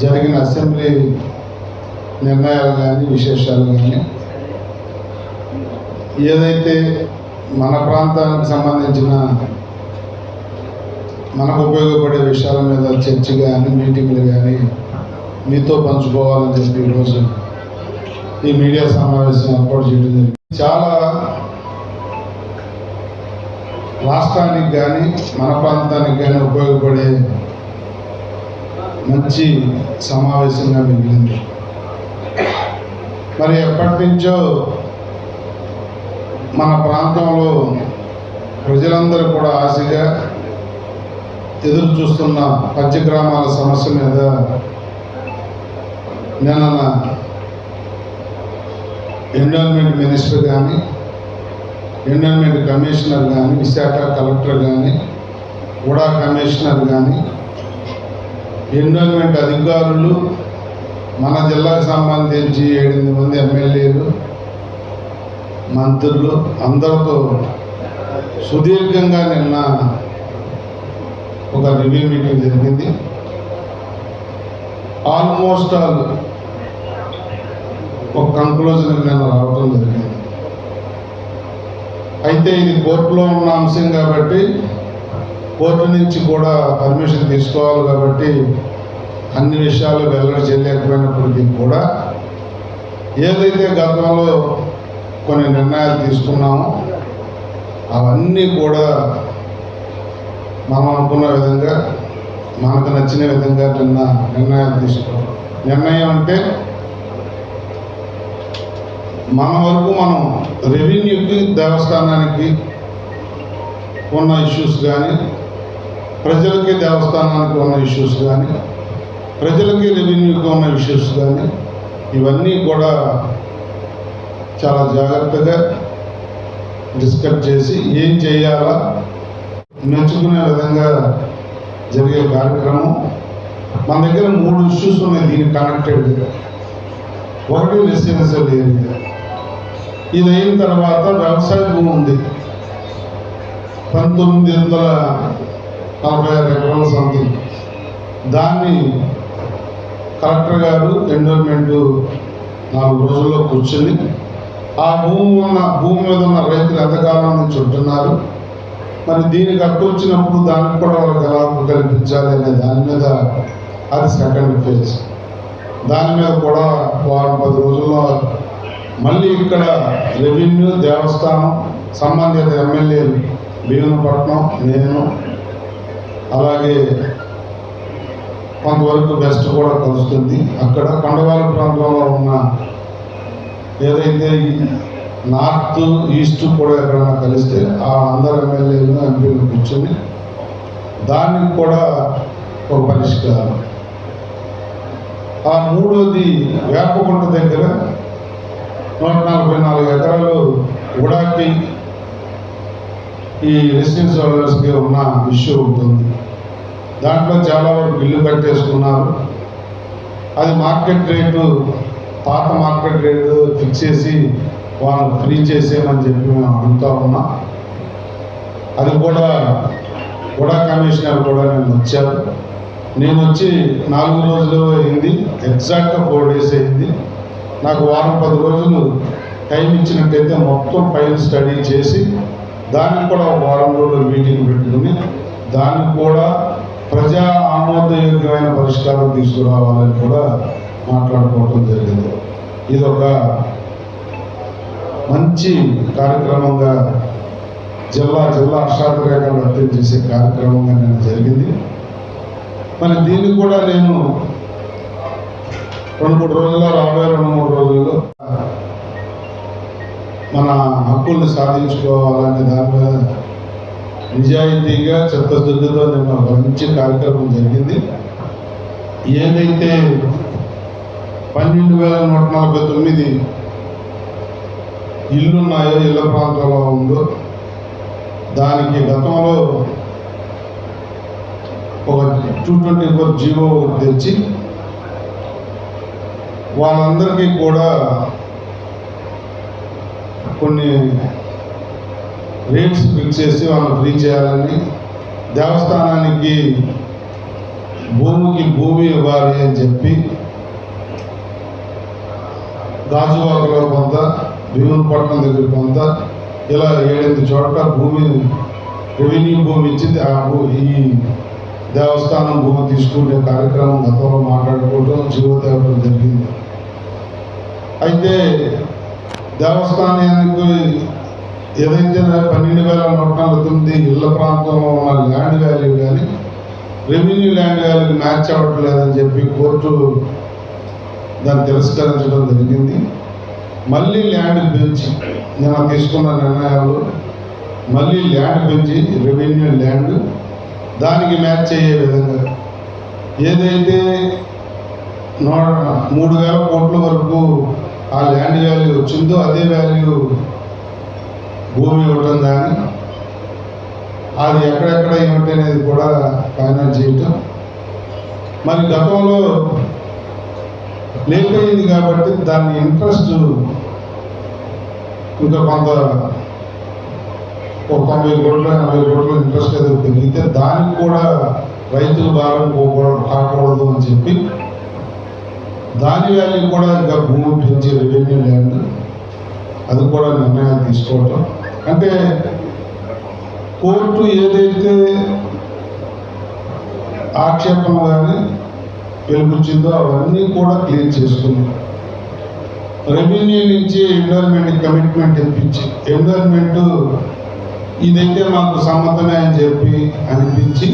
జరిగిన అసెంబ్లీ నిర్ణయాలు కానీ విశేషాలు కానీ ఏదైతే మన ప్రాంతానికి సంబంధించిన మనకు ఉపయోగపడే విషయాల మీద చర్చ కానీ మీటింగ్లు కానీ మీతో పంచుకోవాలని చెప్పి ఈరోజు ఈ మీడియా సమావేశం ఏర్పాటు చేయడం జరిగింది. చాలా రాష్ట్రానికి కానీ మన ప్రాంతానికి కానీ ఉపయోగపడే మంచి సమావేశంగా మిగిలింది. మరి ఎప్పటి నుంచో మన ప్రాంతంలో ప్రజలందరూ కూడా ఆశగా ఎదురు చూస్తున్న పంచగ్రామాల సమస్య మీద నిన్న ఎన్విరాన్మెంట్ మినిస్టర్ కానీ ఎన్విరాన్మెంట్ కమిషనర్ కానీ విశాఖ కలెక్టర్ కానీ కూడా కమిషనర్ కానీ ఎన్విరాన్మెంట్ అధికారులు మన జిల్లాకు సంబంధించి ఎనిమిది మంది ఎమ్మెల్యేలు మంత్రులు అందరితో సుదీర్ఘంగా నిన్న ఒక రివ్యూ మీటింగ్ జరిగింది. ఆల్మోస్ట్ ఆల్ ఒక కంక్లూజన్ నేను రావడం జరిగింది. అయితే ఇది కోర్టులో ఉన్న అంశం కాబట్టి కోర్టు నుంచి కూడా పర్మిషన్ తీసుకోవాలి కాబట్టి అన్ని విషయాలు వెల్లడి చేయలేకపోయినప్పటికీ కూడా ఏదైతే గతంలో కొన్ని నిర్ణయాలు తీసుకున్నామో అవన్నీ కూడా మనం అనుకున్న విధంగా మనకు నచ్చిన విధంగా నిన్న నిర్ణయాలు తీసుకోవాలి. నిర్ణయం అంటే మన వరకు మనం రెవెన్యూకి దేవస్థానానికి ఉన్న ఇష్యూస్ కానీ ప్రజలకి దేవస్థానానికి ఉన్న ఇష్యూస్ కానీ ప్రజలకి రెవెన్యూకి ఉన్న ఇష్యూస్ కానీ ఇవన్నీ కూడా చాలా జాగ్రత్తగా డిస్కస్ చేసి ఏం చేయాలా మెచ్చుకునే విధంగా జరిగే కార్యక్రమం. మన దగ్గర మూడు ఇష్యూస్ ఉన్నాయి దీనికి కనెక్టెడ్గా ఒకటి రెసిడెన్షియల్ ఏరియా ఇది అయిన తర్వాత వ్యవసాయ భూమి ఉంది. పంతొమ్మిది వందల నలభై ఆరు ఎకరాల సంథింగ్ దాన్ని కలెక్టర్ గారు ఎన్విరాన్మెంట్ నాలుగు రోజుల్లో కూర్చుని ఆ భూమి ఉన్న భూమి మీద ఉన్న రైతులు ఎంతకాలం నుంచి ఉంటున్నారు మరి దీనికి అడ్డు వచ్చినప్పుడు దానికి కూడా వాళ్ళకి ఎలా కల్పించాలి అనే దాని మీద అది సెకండ్ ఫేజ్ దాని మీద కూడా వారం పది రోజుల్లో మళ్ళీ ఇక్కడ రెవెన్యూ దేవస్థానం సంబంధిత ఎమ్మెల్యేలు భీమపట్నం నేను అలాగే కొంతవరకు వెస్ట్ కూడా కలుస్తుంది. అక్కడ కొండవాల ప్రాంతంలో ఉన్న ఏదైతే నార్త్ ఈస్ట్ కూడా ఎక్కడైనా కలిస్తే ఆ అందరు ఎమ్మెల్యేలు ఎంపీలు కూర్చొని దానికి కూడా ఒక పరిష్కారం. ఆ మూడోది వేపకుంట దగ్గర నూట నలభై నాలుగు ఎకరాలు ఉడాకి ఈ రెసిడెన్స్ హోల్డర్స్కి ఉన్న ఇష్యూ ఉంటుంది. దాంట్లో చాలా వరకు బిల్లు కట్టేసుకున్నారు. అది మార్కెట్ రేటు పాత మార్కెట్ రేటు ఫిక్స్ చేసి వాళ్ళు ఫ్రీ చేసేయమని చెప్పి మేము అడుగుతా ఉన్నాం. అది కూడా కూడా కమిషనర్ కూడా నేను వచ్చారు నేను వచ్చి నాలుగు రోజులు అయింది ఎగ్జాక్ట్గా ఫోర్ డేస్ అయింది. నాకు వారం పది రోజులు టైం ఇచ్చినట్టయితే మొత్తం ఫైల్ స్టడీ చేసి దానికి కూడా ఒక వారం రోజులు మీటింగ్ పెట్టుకుని దానికి కూడా ప్రజా ఆమోదయోగ్యమైన పరిష్కారం తీసుకురావాలని కూడా మాట్లాడుకోవటం జరిగింది. ఇది ఒక మంచి కార్యక్రమంగా జిల్లా జిల్లా అష్టాధికారులు వ్యక్తం చేసే కార్యక్రమంగా నేను జరిగింది. మరి దీన్ని కూడా నేను రెండు మూడు రోజుల్లో రాబోయే రెండు మూడు రోజుల్లో మన హక్కుల్ని సాధించుకోవాలనే దాని మీద నిజాయితీగా చిత్తశుద్ధితో నేను మంచి కార్యక్రమం జరిగింది. ఏదైతే పన్నెండు వేల నూట నలభై తొమ్మిది ఇల్లున్నాయో ఇళ్ళ ప్రాంతంలో ఉందో దానికి గతంలో ఒక టూ ట్వంటీ ఫోర్ జీవో తెచ్చి వాళ్ళందరికీ కూడా కొన్ని రేట్స్ ఫిక్స్ చేసి వాళ్ళని ఫ్రీ చేయాలని దేవస్థానానికి భూమికి భూమి ఇవ్వాలి అని చెప్పి గాజువాకలో కొంత భీమునిపట్నం దగ్గర కొంత ఇలా ఏడెనిమిది చోట్ల భూమి రెవెన్యూ భూమి ఇచ్చింది. ఆ భూ ఈ దేవస్థానం భూమి తీసుకునే కార్యక్రమం గతంలో మాట్లాడుకోవడం జీవో జరిగింది. అయితే దేవస్థానానికి ఏదైతే పన్నెండు వేల నూట నలభై తొమ్మిది ఇళ్ళ ప్రాంతంలో ఉన్న ల్యాండ్ వాల్యూ కానీ రెవెన్యూ ల్యాండ్ వాల్యూకి మ్యాచ్ అవ్వట్లేదని చెప్పి కోర్టు దాన్ని తిరస్కరించడం జరిగింది. మళ్ళీ ల్యాండ్ పెంచి నేను తీసుకున్న నిర్ణయాలు మళ్ళీ ల్యాండ్ పెంచి రెవెన్యూ ల్యాండ్ దానికి మ్యాచ్ అయ్యే విధంగా ఏదైతే నూ మూడు వేల కోట్ల వరకు ఆ ల్యాండ్ వాల్యూ వచ్చిందో అదే వాల్యూ భూమి ఇవ్వటం కానీ అది ఎక్కడెక్కడ ఏమిటి అనేది కూడా ఫైనాన్స్ చేయటం. మరి గతంలో లేకపోయింది కాబట్టి దాని ఇంట్రెస్ట్ ఇంకా కొంత ఒక తొంభై కోట్ల ఎనభై కోట్ల ఇంట్రెస్ట్ ఏదో పెరిగితే దానికి కూడా రైతులు భారం పోకూడదు కాకూడదు అని చెప్పి దాని వాల్యూ కూడా ఇంకా భూమి పెంచి రెవెన్యూ ల్యాండ్ అది కూడా నిర్ణయాలు తీసుకోవటం. అంటే కోర్టు ఏదైతే ఆక్షేపణ కానీ పిలుపుచ్చిందో అవన్నీ కూడా క్లియర్ చేసుకుంది. రెవెన్యూ నుంచి ఎన్విరాన్మెంట్ కమిట్మెంట్ ఇప్పించి ఎన్విరాన్మెంట్ ఇదైతే మాకు సమ్మతమే అని చెప్పి అనిపించి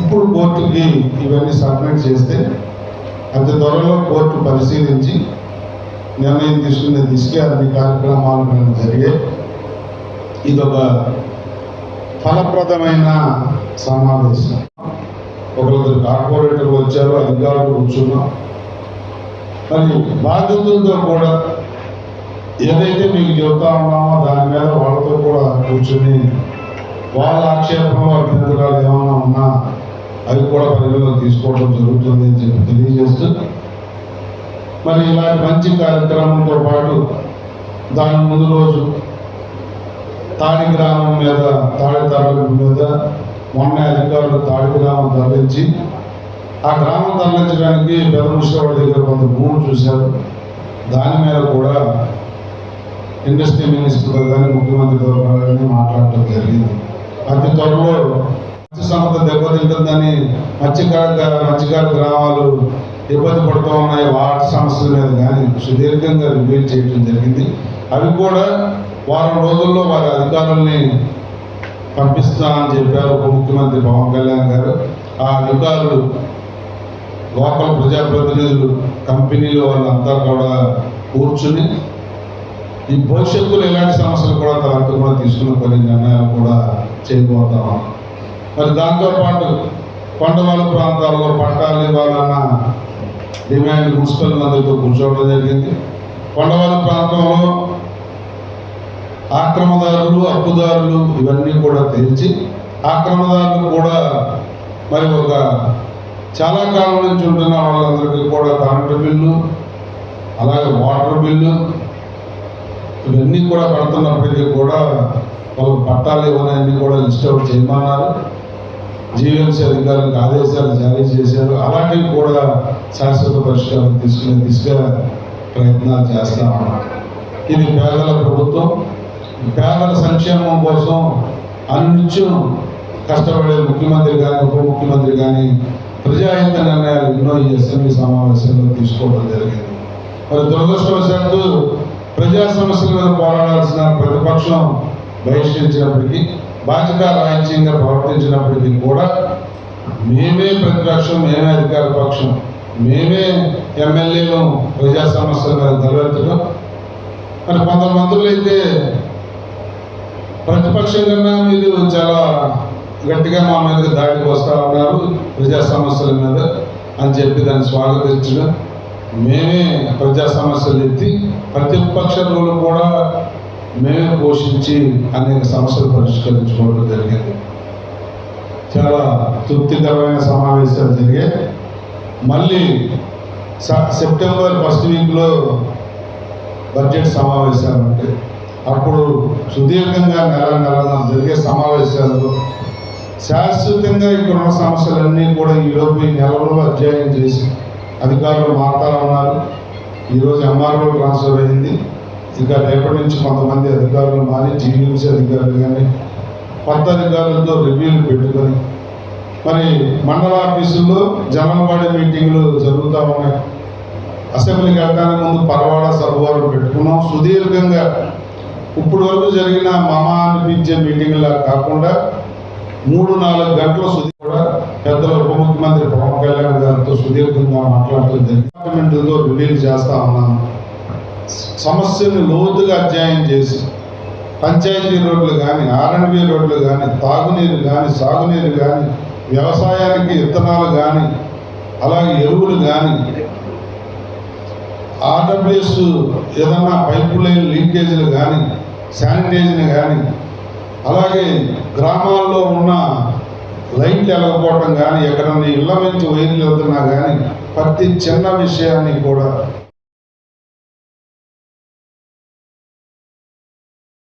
ఇప్పుడు కోర్టుకి ఇవన్నీ సబ్మిట్ చేస్తే అతి త్వరలో కోర్టు పరిశీలించి నిర్ణయం తీసుకునే దిశగా అన్ని కార్యక్రమాలు మేము జరిగాయి ఇదొక ఫలప్రదమైన సమావేశం. ఒకరిద్దరు కార్పొరేటర్లు వచ్చారు అధికారులు కూర్చున్నాం. మరి బాధ్యతలతో కూడా ఏదైతే మీకు చెబుతా ఉన్నామో దాని మీద వాళ్ళతో కూడా కూర్చుని వాళ్ళ ఆక్షేపంలో అభ్యంతరాలు ఏమైనా ఉన్నా అవి కూడా పరిగణలో తీసుకోవడం జరుగుతుంది అని చెప్పి తెలియజేస్తూ మరి ఇలాంటి మంచి కార్యక్రమంతో పాటు దాని ముందు రోజు తాడి గ్రామం మీద తాడి తరగతి మీద మొన్న అధికారులు తాడి గ్రామం తరలించి ఆ గ్రామం తరలించడానికి పెదముషవాడి దగ్గర కొంత భూమి చూశారు. దాని మీద కూడా ఇండస్ట్రీ మినిస్టర్ కానీ ముఖ్యమంత్రితో కానీ మాట్లాడటం జరిగింది. అతి త్వరలో సంపద దెబ్బతింటుందని మత్స్యకార మత్స్యకార గ్రామాలు ఇబ్బంది పడుతూ ఉన్నాయి. వాటి సమస్యల మీద కానీ సుదీర్ఘంగా రివ్యూ చేయడం జరిగింది. అవి కూడా వారం రోజుల్లో వారి అధికారుల్ని పంపిస్తామని చెప్పారు ఉప ముఖ్యమంత్రి పవన్ కళ్యాణ్ గారు. ఆ అధికారులు లోకల్ ప్రజాప్రతినిధులు కంపెనీలు వాళ్ళంతా కూడా కూర్చుని ఈ భవిష్యత్తులో ఎలాంటి సమస్యలు కూడా తలెత్తకుండా తీసుకున్న కొన్ని నిర్ణయాలు కూడా చేయబోతాం మరి దాంతోపాటు కొండవాళ్ళ ప్రాంతాల్లో పట్టాలు ఇవ్వాలన్న డిమాండ్ మున్సిపల్ మంత్రితో కూర్చోవడం జరిగింది. కొండవాళ్ళ ప్రాంతంలో ఆక్రమదారులు అప్పుదారులు ఇవన్నీ కూడా తెలిసి ఆక్రమదారులు కూడా మరి ఒక చాలా కాలం నుంచి ఉంటున్న వాళ్ళందరికీ కూడా కరెంటు బిల్లు అలాగే వాటర్ బిల్లు ఇవన్నీ కూడా కడుతున్నప్పటికీ కూడా వాళ్ళు పట్టాలు ఇవ్వనన్నీ కూడా లిస్ట్ అవుట్ చేయమన్నారు. జీవీఎంసీ అధికారులకు ఆదేశాలు జారీ చేశారు. అలాంటివి కూడా శాశ్వత పరిష్కారం తీసుకునే దిశగా ప్రయత్నాలు చేస్తా ఇది పేదల ప్రభుత్వం. పేదల సంక్షేమం కోసం అనిత్యం కష్టపడే ముఖ్యమంత్రి కానీ ఉప ముఖ్యమంత్రి కానీ ప్రజాహిత నిర్ణయాలు ఎన్నో ఈ అసెంబ్లీ సమావేశంలో తీసుకోవడం జరిగింది. మరి దురదృష్టవశాత్తు ప్రజా సమస్యల మీద పోరాడాల్సిన ప్రతిపక్షం బహిష్కరించినప్పటికీ బాధ్యత రాజ్యంగా ప్రవర్తించినప్పటికీ కూడా మేమే ప్రతిపక్షం మేమే అధికార పక్షం మేమే ఎమ్మెల్యేలు ప్రజా సమస్యల మీద నిలబెట్టడం మరి కొందరు మంత్రులు అయితే ప్రతిపక్షం కన్నా మీరు చాలా గట్టిగా మా మీద దాడికి వస్తూ ఉన్నారు ప్రజా సమస్యల మీద అని చెప్పి దాన్ని స్వాగతించడం. మేమే ప్రజా సమస్యలు ఎత్తి ప్రతిపక్ష కూడా మేము పోషించి అనేక సమస్యలు పరిష్కరించుకోవడం జరిగింది. చాలా తృప్తికరమైన సమావేశాలు జరిగాయి. మళ్ళీ స- సెప్టెంబర్ ఫస్ట్ వీక్లో బడ్జెట్ సమావేశాలు ఉంటాయి అప్పుడు సుదీర్ఘంగా నెల నెల జరిగే సమావేశాలు శాశ్వతంగా ఇక్కడ ఉన్న సమస్యలన్నీ కూడా ఈ ఈ నెలలో అధ్యయనం చేసి అధికారులు మాట్లాడున్నారు ఈరోజు ఎంఆర్ఓ ట్రాన్స్ఫర్ అయింది. ఇంకా రేపటి నుంచి కొంతమంది అధికారులు మారి జీవీఎంసీ అధికారులు కానీ కొత్త అధికారులతో రివ్యూలు పెట్టుకొని మరి మండల ఆఫీసుల్లో జనవాడి మీటింగ్లు జరుగుతూ ఉన్నాయి. అసెంబ్లీకి వెళ్ళడానికి ముందు పరవాడ సభవారం పెట్టుకున్నాం. సుదీర్ఘంగా ఇప్పుడు వరకు జరిగిన మమ అనిపించే మీటింగ్లా కాకుండా మూడు నాలుగు గంటల సుదీ కూడా పెద్దల ఉప ముఖ్యమంత్రి పవన్ కళ్యాణ్ గారితో సుదీర్ఘంగా మాట్లాడుతుంది డిపార్ట్మెంట్తో రివ్యూలు చేస్తా ఉన్నాను. సమస్యను లోతుగా అధ్యయనం చేసి పంచాయతీ రోడ్లు కానీ ఆర్ఎండ్బి రోడ్లు కానీ తాగునీరు కానీ సాగునీరు కానీ వ్యవసాయానికి విత్తనాలు కానీ అలాగే ఎరువులు కానీ ఆర్డబ్ల్యూఎస్ ఏదన్నా పైపు లైన్ లీకేజీలు కానీ శానిటైజర్ కానీ అలాగే గ్రామాల్లో ఉన్న లైట్లు వెళ్ళకపోవటం కానీ ఎక్కడన్నా ఇళ్ళ నుంచి వైర్లు వెళ్తున్నా కానీ ప్రతి చిన్న విషయాన్ని కూడా